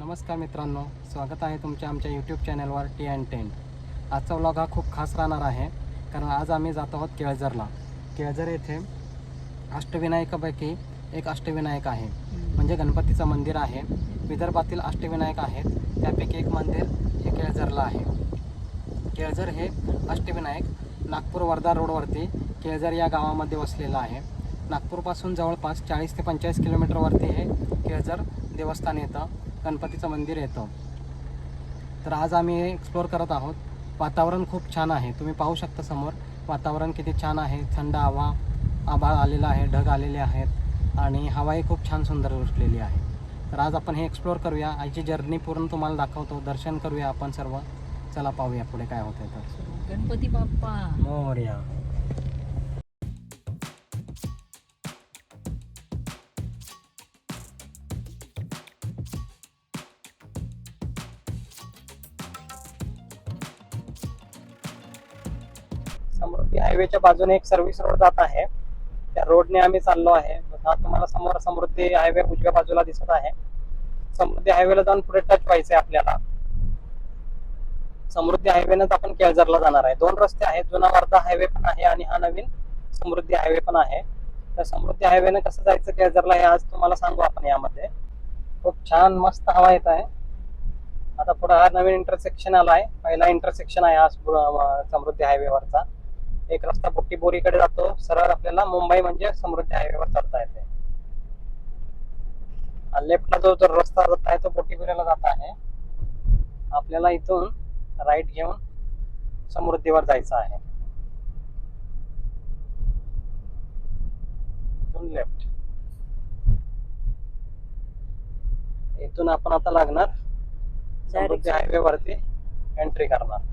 नमस्कार मित्रांनो स्वागत आहे तुमच्या आमच्या यूट्यूब चॅनलवर टी अँड टेंट आजचा व्लॉग हा खूप खास राहणार आहे कारण आज आम्ही जात आहोत केळझरला. केळझर येथे अष्टविनायकापैकी एक अष्टविनायक आहे. म्हणजे गणपतीचं मंदिर आहे. विदर्भातील अष्टविनायक आहेत. त्यापैकी एक मंदिर हे केळझरला आहे. केळझर हे अष्टविनायक नागपूर वर्धा रोडवरती केळझर या गावामध्ये वसलेलं आहे. नागपूरपासून जवळपास चाळीस ते पंचेचाळीस किलोमीटरवरती हे केळझर देवस्थान येतं. गणपतीचं मंदिर येतं तर आज आम्ही हे एक्सप्लोअर करत आहोत. वातावरण खूप छान आहे. तुम्ही पाहू शकता समोर वातावरण किती छान आहे. थंड हवा आभाळ आलेला आहे ढग आलेले आहेत आणि हवाही खूप छान सुंदर उठलेली आहे. तर आज आपण हे एक्सप्लोअर करूया. आजची जर्नी पूर्ण तुम्हाला दाखवतो. दर्शन करूया आपण सर्व. चला पाहूया पुढे काय होतंय तर. गणपती बाप्पा. मोर्या. समृद्धी बाजूने एक सर्व्हिस रोड जात आहे. त्या रोडने आम्ही चाललो आहे. हा तुम्हाला समोर समृद्धी हायवे उजव्या बाजूला दिसत आहे. समृद्धी हायवेला जाऊन पुढे टच व्हायचंय आपल्याला. समृद्धी हायवेनंच आपण केळझरला जाणार आहे. दोन रस्ते आहेत. जुना वर्धा हायवे पण आहे आणि हा नवीन समृद्धी हायवे पण आहे. तर समृद्धी हायवेनं कसं जायचं केळझरला हे आज तुम्हाला सांगू आपण यामध्ये. खूप छान मस्त हवा येत आहे. आता पुढे हा नवीन इंटरसेक्शन आला आहे पहिला इंटरसेक्शन आहे आज समृद्धी समृद्धी हायवेवरचा. एक रस्ता बुट्टी बोरीकडे जातो. सरळ आपल्याला मुंबई म्हणजे समृद्धी हायवेवर चढता येते. लेफ्टला जो जो रस्ता जात आहे तो बोटीबोरीला जात आहे. आपल्याला इथून राईट घेऊन समृद्धीवर जायचं आहे. इथून लेफ्ट इथून आपण आता लागणार समृद्धी हायवे वरती एंट्री करणार.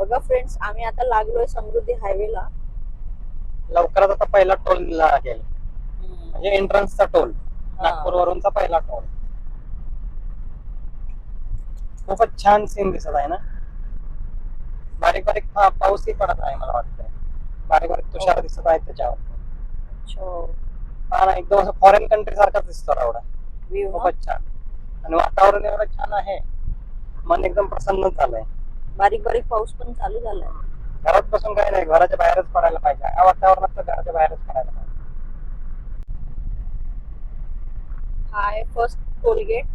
बघा फ्रेंड्स आम्ही आता लागलोय समृद्धी हायवेला लवकरच आता पहिला टोल लागेल. म्हणजे एंट्रन्सचा टोल नागपूर वरूनचा पहिला टोल खूपच छान सीन दिसत आहे ना? बारीक बारीक पाऊसही पडत आहे मला वाटतंय. बारीक बारीक तुषार दिसत आहेत त्याच्यावर. हा. ना एकदम असं फॉरेन कंट्री सारखाच दिसतो एवढा. खूपच छान. आणि वातावरण एवढं छान आहे. मन एकदम प्रसन्न झालंय. बारीक बारीक पाऊस पण चालू झालाय. घरात बसून काही नाही घराच्या बाहेरच पडायला पाहिजे. या वातावरणात तर घराच्या बाहेरच पडायला पाहिजे. हा आहे first toll gate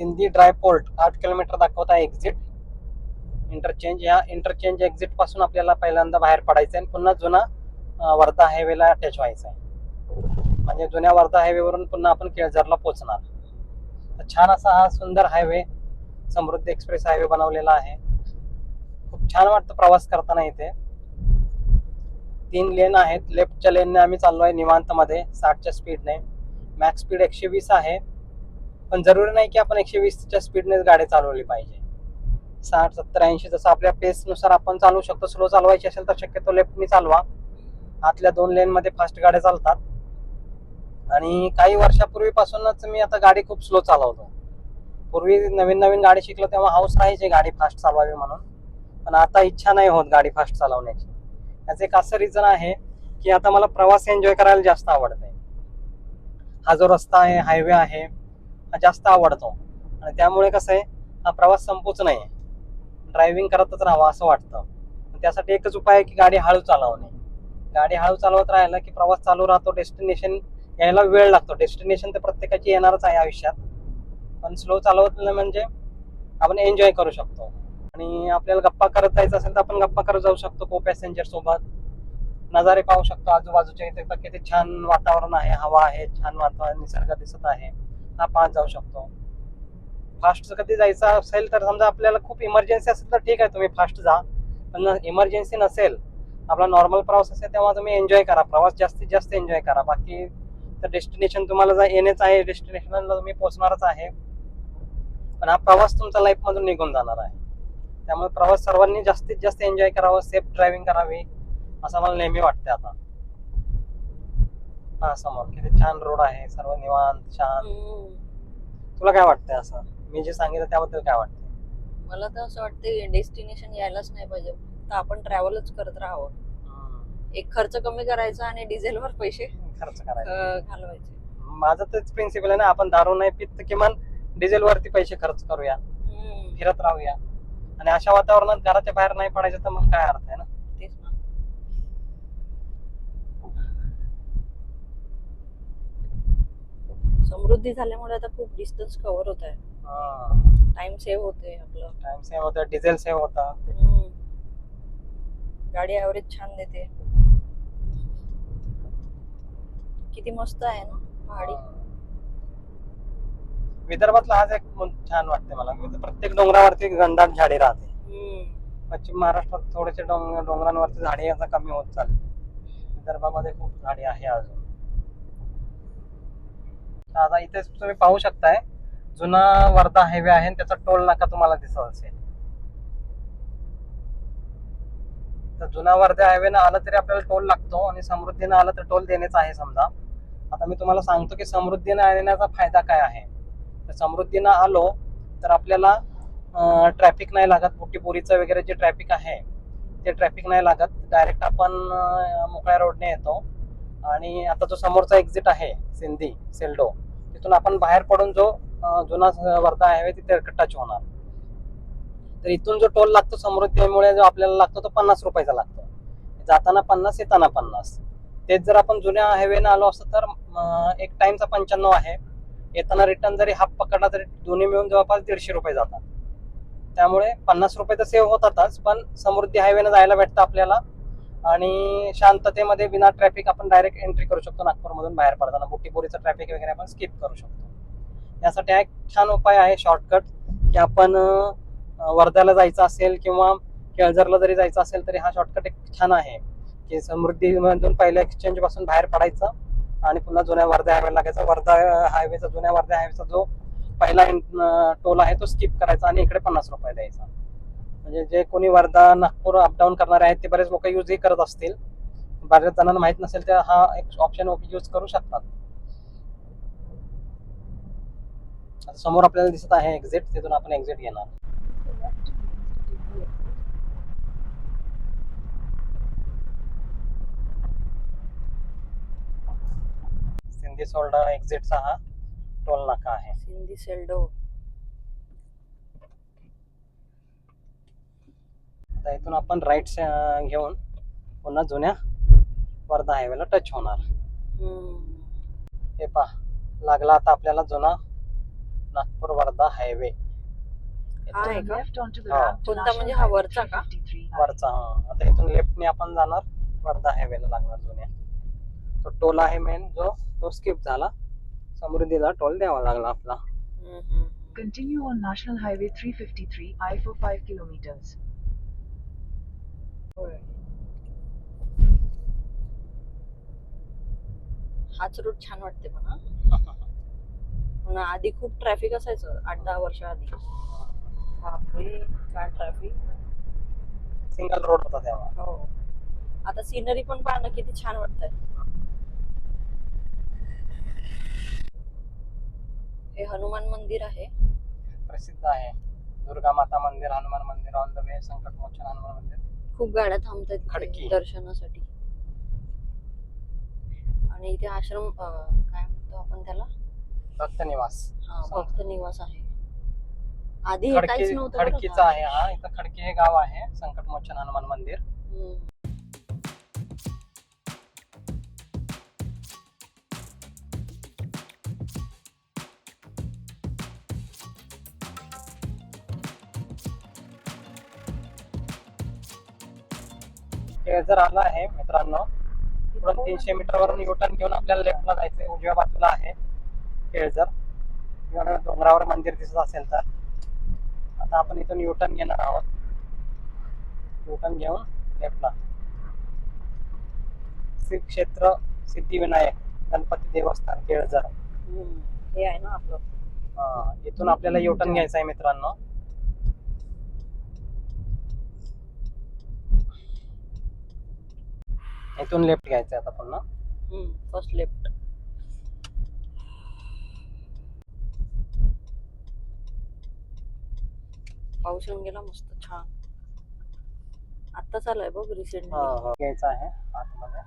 Sindhi dry port आठ किलोमीटर दाखवत आहे एक्झिट इंटरचेंज या इंटरचेंज एक्झिटपासून आपल्याला पहिल्यांदा बाहेर पडायचं आहे आणि पुन्हा जुना वर्धा हायवेला अटॅच व्हायचं आहे म्हणजे जुन्या वर्धा हायवेवरून पुन्हा आपण केळझरला पोहोचणार. तर छान असा हा सुंदर हायवे समृद्धी एक्सप्रेस हायवे बनवलेला आहे. खूप छान वाटतं प्रवास करताना इथे. तीन लेन आहेत. लेफ्टच्या लेनने आम्ही चाललो आहे निवांतमध्ये साठच्या स्पीडने मॅक्स स्पीड एकशे वीस आहे. पण जरुरी नाही की आपण एकशे वीसच्या स्पीडनेच गाडी चालवली पाहिजे. साठ सत्तर ऐंशी जसं आपल्या पेसनुसार आपण चालवू शकतो स्लो चालवायची असेल तर शक्यतो लेफ्टनी चालवा. आतल्या दोन लेन मध्ये फास्ट गाड्या चालतात. आणि काही वर्षापूर्वीपासूनच मी आता गाडी खूप स्लो चालवतो. पूर्वी नवीन नवीन गाडी शिकलो तेव्हा हाऊस राहायची गाडी फास्ट चालवावी म्हणून. पण आता इच्छा नाही होत गाडी फास्ट चालवण्याची. याचं एक असं रिझन आहे की आता मला प्रवास एन्जॉय करायला जास्त आवडते हा जो रस्ता आहे हायवे आहे जास्त आवडतो. आणि त्यामुळे कसं आहे हा प्रवास संपूच नाही. ड्रायव्हिंग करतच राहावा असं वाटतं. त्यासाठी एकच उपाय आहे की गाडी हळू चालवणे. गाडी हळू चालवत राहिला की प्रवास चालू राहतो डेस्टिनेशन यायला वेळ लागतो. डेस्टिनेशन तर प्रत्येकाची येणारच आहे आयुष्यात. पण स्लो चालवत म्हणजे आपण एन्जॉय करू शकतो. आणि आपल्याला गप्पा करत जायचं असेल तर आपण गप्पा करत जाऊ शकतो को पॅसेंजर सोबत. नजारे पाहू शकतो. आजूबाजूच्या इथे तर किती छान वातावरण आहे हवा आहे छान वातावरण निसर्ग दिसत आहे. पाहत जाऊ शकतो. फास्ट कधी जायचं असेल तर समजा आपल्याला खूप इमर्जन्सी असेल तर ठीक आहे तुम्ही फास्ट जा. पण इमर्जन्सी नसेल आपला नॉर्मल प्रवास असेल तेव्हा तुम्ही एन्जॉय करा. प्रवास जास्तीत जास्त एन्जॉय करा. बाकी तर डेस्टिनेशन तुम्हाला जा येणेच आहे डेस्टिनेशनला तुम्ही पोहोचणारच आहे. पण हा प्रवास तुमचा लाईफमधून निघून जाणार आहे. त्यामुळे प्रवास सर्वांनी जास्तीत जास्त एन्जॉय करावं सेफ ड्रायव्हिंग करावी असं मला नेहमी वाटतं आता. हा समोर किती छान रोड आहे सर्व निवांत शांत. हम्म. तुला काय वाटतंय असं? मी जे सांगितलं त्याबद्दल काय वाटतं मला तर असं वाटतं डेस्टिनेशन यायलाच नाही पाहिजे. तर आपण ट्रॅव्हलच करत राहावं. एक खर्च कमी करायचा आणि डिझेलवर पैसे खर्च करायचा. घालवायचे. माझं तेच प्रिन्सिपल आहे ना आपण दारू नाही पित तर किमान डिझेल वरती पैसे खर्च करूया. फिरत राहूया. आणि अशा वातावरणात घराच्या बाहेर नाही पडायचं तर मग काय अर्थ आहे ना? समृद्धी झाल्यामुळे आता खूप डिस्टन्स कव्हर होत आहे. टाइम सेव्ह होते आपलं. टाइम सेव्ह होता डिझेल सेव्ह होता. हम्म. गाडी ऍव्हरेज छान देते. किती मस्त आहे ना पहाडी विदर्भातला हाच एक छान वाटते मला. विद- प्रत्येक डोंगरावरती घनदाट झाडे राहते. हम्म. पश्चिम महाराष्ट्रात थोडेसे डोंग डोंगरांवरती झाडे आता कमी होत चालली. विदर्भामध्ये खूप झाडे आहे अजून. आता इथे तुम्ही पाहू शकताय जुना वर्धा हायवे आहे आणि त्याचा टोल नाका तुम्हाला दिसत असेल. तर जुना वर्धा हायवेनं आलं तरी आपल्याला टोल लागतो आणि समृद्धीनं आलं तर टोल देणेच आहे समजा. आता मी तुम्हाला सांगतो की समृद्धीनं येण्याचा फायदा काय आहे? तर समृद्धीनं आलो तर आपल्याला ट्रॅफिक नाही लागत. बुट्टीपुरीचं वगैरे जे ट्रॅफिक आहे ते ट्रॅफिक नाही लागत. डायरेक्ट आपण मोकळ्या रोडने येतो. आणि आता जो समोरचा एक्झिट आहे सिंधी सेल्डो तिथून आपण बाहेर पडून जो जुना वर्धा हायवे तिथे टच होणार. तर इथून जो टोल लागतो समृद्धीमुळे जो आपल्याला लागतो तो पन्नास रुपयाचा लागतो. जाताना पन्नास येताना पन्नास. तेच जर आपण जुन्या हायवेनं आलो असतो तर एक टाइमचा पंच्याण्णव आहे. येताना रिटर्न जरी हाफ पकडला तरी दोन्ही मिळून जवळपास दीडशे रुपये जातात. त्यामुळे पन्नास रुपये तर सेव्ह होतातच पण समृद्धी हायवेनं जायला भेटतं आपल्याला. आणि शांततेमध्ये बिना ट्रॅफिक आपण डायरेक्ट एंट्री करू शकतो नागपूरमधून बाहेर पडताना. बुट्टीपुरीचं ट्रॅफिक वगैरे आपण स्किप करू शकतो. यासाठी हा एक छान उपाय आहे शॉर्टकट की आपण वर्ध्याला जायचं असेल किंवा केळझरला जरी जायचं असेल तरी हा शॉर्टकट एक छान आहे. की समृद्धीमधून पहिल्या एक्सचेंजपासून बाहेर पडायचं आणि पुन्हा जुन्या वर्धा हायवे लागायचा. वर्धा हायवेचा जुन्या वर्धा हायवेचा जो पहिला टोल आहे तो स्किप करायचा आणि इकडे पन्नास रुपये द्यायचा. म्हणजे जे कोणी वर्धा नागपूर अपडाऊन करणारे आहेत ते बरेच लोक युजही करत असतील. बऱ्याच जणांना माहीत नसेल तर हा एक ऑप्शन यूज करू शकतात. समोर आपल्याला दिसत आहे एक्झिट तिथून आपण एक्झिट घेणार. सिंधी सोल्डा एक्झिटचा हा टोल नाका आहे. सिंधी सेल्डो आता इथून आपण राईट घेऊन पुन्हा जुन्या वर्धा हायवेला टच होणार. हे पहा लागला आता आपल्याला जुना नागपूर वर्धा हायवे हा म्हणजे हा वरचा का? 353. वरचा हा आता इथून लेफ्टने आपण जाणार वर्धा हायवेला लागणार जुन्या तो टोल आहे मेन जो तो स्किप झाला समृद्धीला टोल द्यावा लागला आपला हम्म, हम्म. Continue on National Highway 353 I for 5 kilometers. हाच रूट छान वाटते पण आधी खूप ट्रॅफिक असायचं आठ दहा वर्ष आधी. बापरे काय ट्रॅफिक सिंगल रोड होता तेव्हा. हो. आता सिनरी पण पाहणं किती छान वाटतंय. हे हनुमान मंदिर आहे. प्रसिद्ध आहे. दुर्गा माता मंदिर हनुमान मंदिर ऑन द वे संकट मोचन हनुमान मंदिर. खूप गाड्या थांबतात खडकी. दर्शनासाठी. आणि इथे आश्रम अं, काय म्हणतो आपण त्याला? भक्त निवास हा भक्त निवास आहे. आधी हे काहीच खडकी नव्हतं बरं खडकीचं? आहे हा. इथं खडकी हे गाव आहे संकट मोचन हनुमान मंदिर. हम्म. हे जर आलं आहे मित्रांनो. पुढे तीनशे मीटर वरून युटर्न घेऊन आपल्याला लेफ्टला जायचंय उजव्या बाजूला आहे. केळझर किंवा डोंगरावर मंदिर दिसत असेल तर. आता आपण इथून युटर्न घेणार आहोत. युटर्न घेऊन लेफ्टला श्री क्षेत्र सिद्धिविनायक गणपती देवस्थान केळझर. हे आहे ना आपलं. इथून आपल्याला युटर्न घ्यायचं आहे मित्रांनो. इथून लेफ्ट घ्यायचं आहे आता पुन्हा. फर्स्ट लेफ्ट पाऊस येऊन गेला मस्त छान. आता चालू आहे बघ हा, रिसेंटली. घ्यायचं आहे आतमध्ये.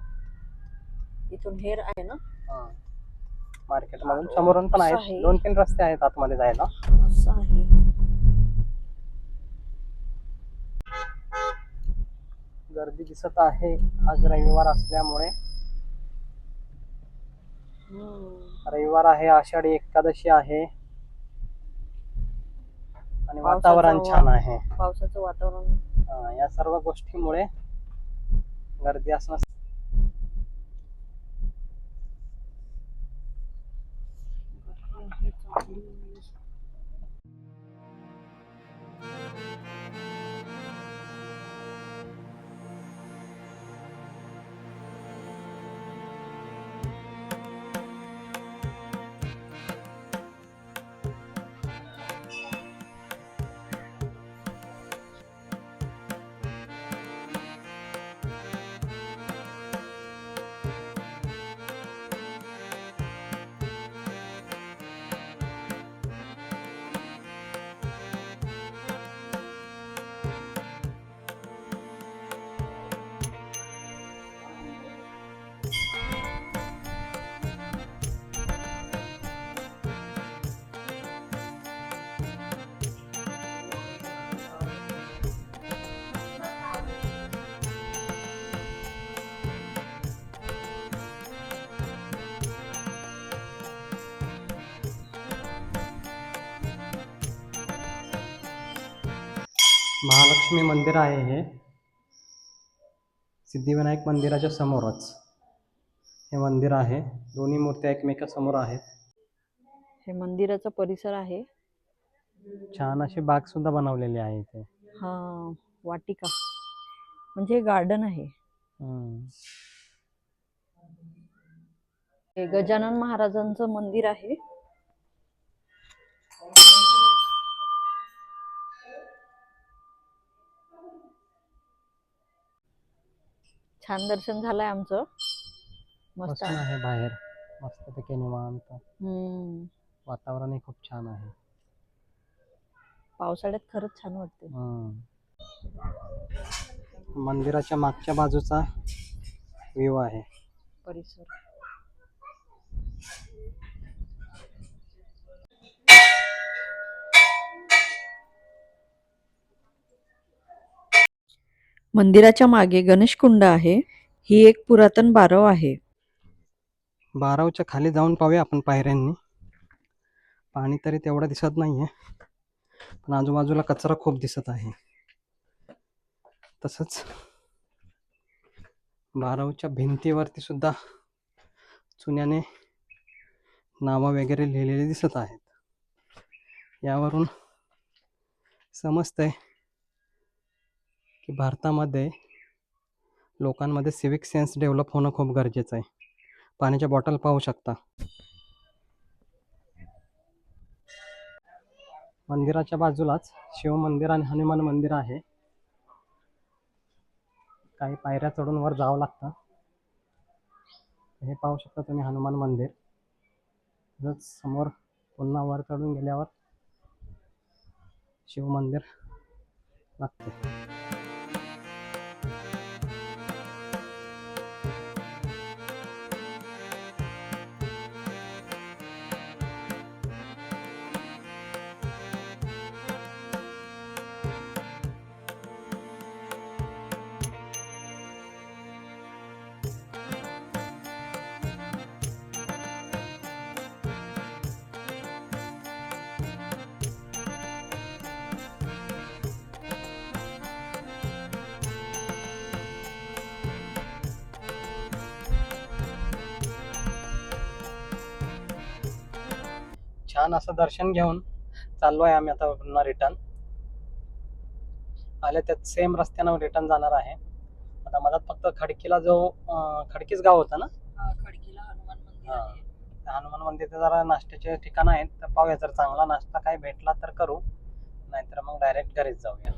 इथून हेर आहे ना? मार्केट मधून समोरून पण आहे. दोन तीन रस्ते आहेत आतमध्ये जायला. असं आहे. गर्दी दिसत आहे. आज रविवार असल्यामुळे. रविवार आहे आषाढी एकादशी आहे. आणि वातावरण छान आहे. पावसाचं वातावरण. या सर्व गोष्टीमुळे गर्दी असणं आहे चांगली. महालक्ष्मी मंदिर आहे हे. सिद्धिविनायक मंदिराच्या समोरच हे मंदिर आहे. दोन्ही मूर्त्या एकमेकासमोर आहेत. हे मंदिराचा परिसर आहे. छान अशी बाग सुद्धा बनवलेली आहे इथे. हा वाटिका. म्हणजे गार्डन आहे. हम्म. हे गजानन महाराजांचं मंदिर आहे. छान दर्शन झालंय आमचं. मस्त आहे. आहे बाहेर. मस्तपैकी निवांत. हम्म. वातावरणही खूप छान आहे. पावसाळ्यात खरंच छान वाटते हम्म. मंदिराच्या मागच्या बाजूचा व्ह्यू आहे. परिसर. मंदिराच्या मागे गणेशकुंड आहे. ही एक पुरातन बारव आहे. बारावच्या खाली जाऊन पाहूया आपण पायऱ्यांनी. पाणी तरी तेवढं दिसत नाहीये. पण आजूबाजूला कचरा खूप दिसत आहे. तसंच बारावच्या भिंतीवरती सुद्धा चुन्याने नावं वगैरे लिहिलेली दिसत आहेत. यावरून समजतंय की भारतामध्ये लोकांमध्ये सिविक सेन्स डेव्हलप होणं खूप गरजेचं आहे. पाण्याच्या बॉटल पाहू शकता. मंदिराच्या बाजूलाच शिव मंदिर आणि हनुमान मंदिर आहे. काही पायऱ्या चढून वर जावं लागतं. हे पाहू शकता तुम्ही हनुमान मंदिर. तसंच समोर पुन्हा वर चढून गेल्यावर शिव मंदिर लागते. छान असं दर्शन घेऊन चाललो आहे आम्ही आता पुन्हा रिटर्न आल्या त्यात सेम रस्त्यानं रिटर्न जाणार आहे. आता मधात फक्त खडकीला जो खडकीच गाव होतं ना? खडकीला हनुमान मंदिर हनुमान मंदिरचे जरा नाश्त्याचे ठिकाण आहेत. तर पाहूया जर चांगला नाश्ता काय भेटला तर करू. नाहीतर मग डायरेक्ट घरीच जाऊया.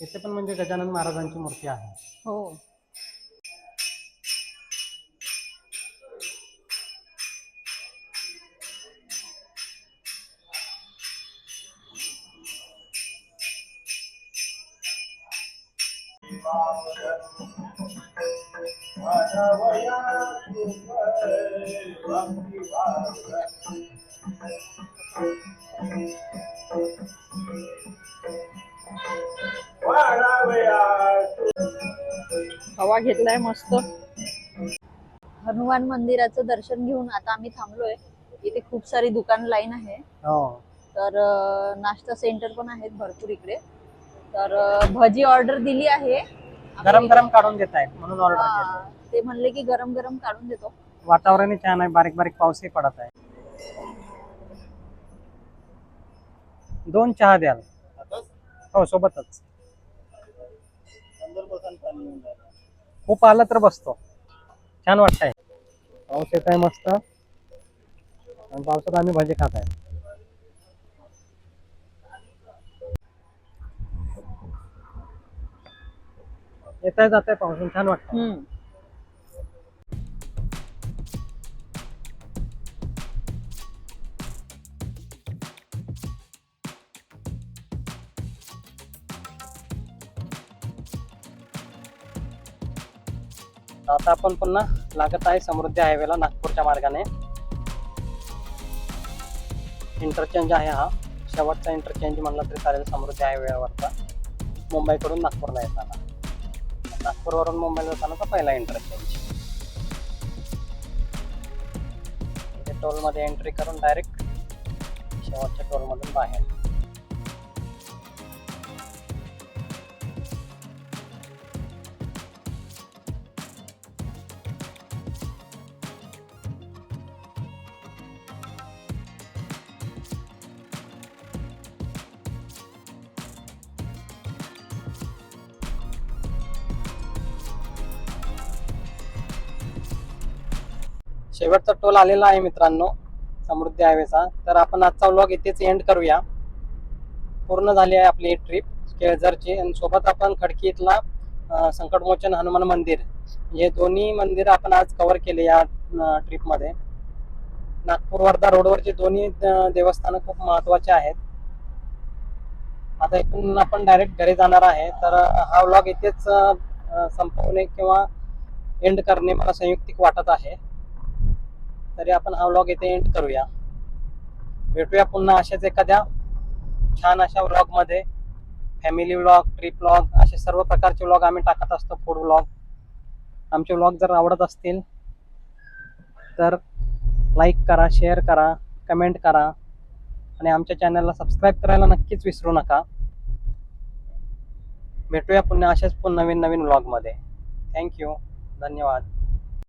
इथे पण म्हणजे गजानन महाराजांची मूर्ती आहे. हो. हवा घेतलाय मस्त. हनुमान मंदिराचं दर्शन घेऊन आता आम्ही थांबलोय. इथे खूप सारी दुकान लाईन आहे. हो. तर अं, नाश्ता सेंटर पण आहेत भरपूर इकडे. तर अं, भजी ऑर्डर दिली आहे. गरम गरम काढून देत आहेत म्हणून ऑर्डर केलं हा, ते म्हणले की गरम गरम काढून देतो. वातावरणही छान आहे बारीक बारीक पाऊसही पडत आहे. दोन चहा द्याल. हो सोबतच. खूप आलं तर बसतो. छान वाटतंय. पाऊस येत आहे मस्त. आणि पावसात आम्ही भजी खात आहे. येत आहे जात आहे पावसून छान वाटतं तर आता आपण पुन्हा लागत आहे समृद्धी हायवेला नागपूरच्या मार्गाने. इंटरचेंज आहे हा. शेवटचा इंटरचेंज म्हणला तरी चालेल समृद्धी हायवेवरचा मुंबईकडून नागपूरला येताना. नागपूरवरून मुंबईला जातानाचा पहिला इंटरचेंज टोलमध्ये एंट्री करून डायरेक्ट शेवटच्या टोलमधून बाहेर. शेवटचा टोल आलेला आहे मित्रांनो समृद्धी हायवेचा. तर आपण आजचा व्लॉग इथेच एंड करूया. पूर्ण झाली आहे आपली ट्रिप केळझरची आणि सोबत आपण खडकी इथला संकटमोचन हनुमान मंदिर. हे दोन्ही मंदिर आपण आज कव्हर केले या ट्रिपमध्ये नागपूर वर्धा रोडवरचे दोन्ही देवस्थानं खूप महत्त्वाचे आहेत. आता इथून आपण डायरेक्ट घरी जाणार आहे. तर हा व्लॉग इथेच संपवणे किंवा एंड करणे मला संयुक्तिक वाटत आहे. तरी आपण हा व्लॉग इथे एंड करूया. भेटूया पुन्हा अशाच एखाद्या छान अशा व्लॉगमध्ये फॅमिली व्लॉग ट्रिप व्लॉग असे सर्व प्रकारचे व्लॉग आम्ही टाकत असतो फूड व्लॉग आमचे व्लॉग जर आवडत असतील तर लाईक करा शेअर करा कमेंट करा. आणि आमच्या चॅनलला सबस्क्राईब करायला नक्कीच विसरू नका. भेटूया पुन्हा अशाच पुन्हा नवीन नवीन व्लॉगमध्ये थँक्यू धन्यवाद.